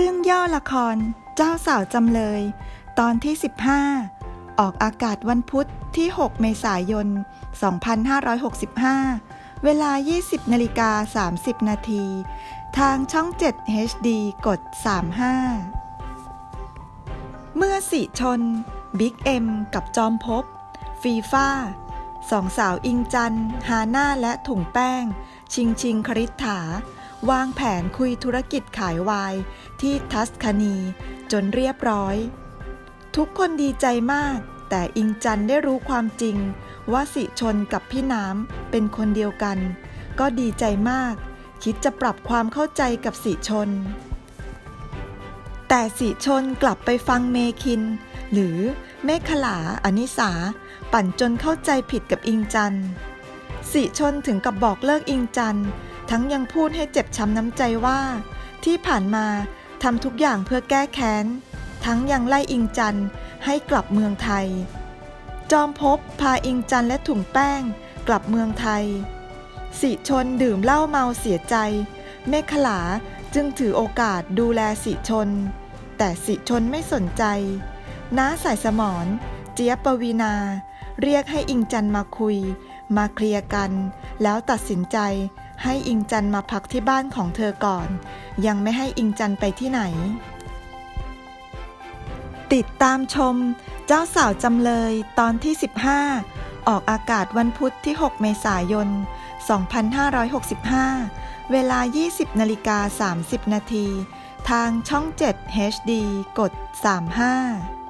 รื่องย่อละคร เจ้าสาวจำเลย ตอนที่ 15 ออกอากาศวันพุธที่ 6 เมษายน 2565 เวลา 20นาฬิกา30 นาที ทางช่อง 7 HD กด 35 เมื่อสิชน บิ๊กเอ็ม กับจอมภพฟีฟ่าสองสาวอิงจัน ฮาน่าและถุงแป้ง ชิงชิงคริษฐา วางแผนคุยธุรกิจขายไวน์ที่ทัสคานีจนเรียบร้อย ทุกคนดีใจมาก แต่อิงจันได้รู้ความจริง ว่าสิชนกับพี่น้ำเป็นคนเดียวกัน ก็ดีใจมาก คิดจะปรับความเข้าใจกับสิชน แต่สิชนกลับไปฟังเมคิน หรือเมฆขลาอนิสา ปั่นจนเข้าใจผิดกับอิงจันสิชนถึงกับบอกเลิกอิงจัน ทั้งยังพูดให้เจ็บช้ำน้ำใจว่า ที่ผ่านมาทำทุกอย่างเพื่อแก้แค้น ทั้งยังไล่อิงจันให้กลับเมืองไทย จอมภพพาอิงจันและถุงแป้งกลับเมืองไทย สิชนดื่มเหล้าเมาเสียใจ เมฆขลาจึงถือโอกาสดูแลสิชน แต่สิชนไม่สนใจ น้าสายสมอนเจี๊ยบปวีนา เรียกให้อิงจันมาคุย มาเคลียร์กัน แล้วตัดสินใจ ให้อิงจันมาพักที่บ้านของเธอก่อน ยังไม่ให้อิงจันไปที่ไหน ติดตามชม เจ้าสาวจำเลยตอนที่ 15 ออกอากาศวันพุธที่ 6 เมษายน 2565 เวลา 20นาฬิกา30 นาที ทางช่อง 7 HD กด 35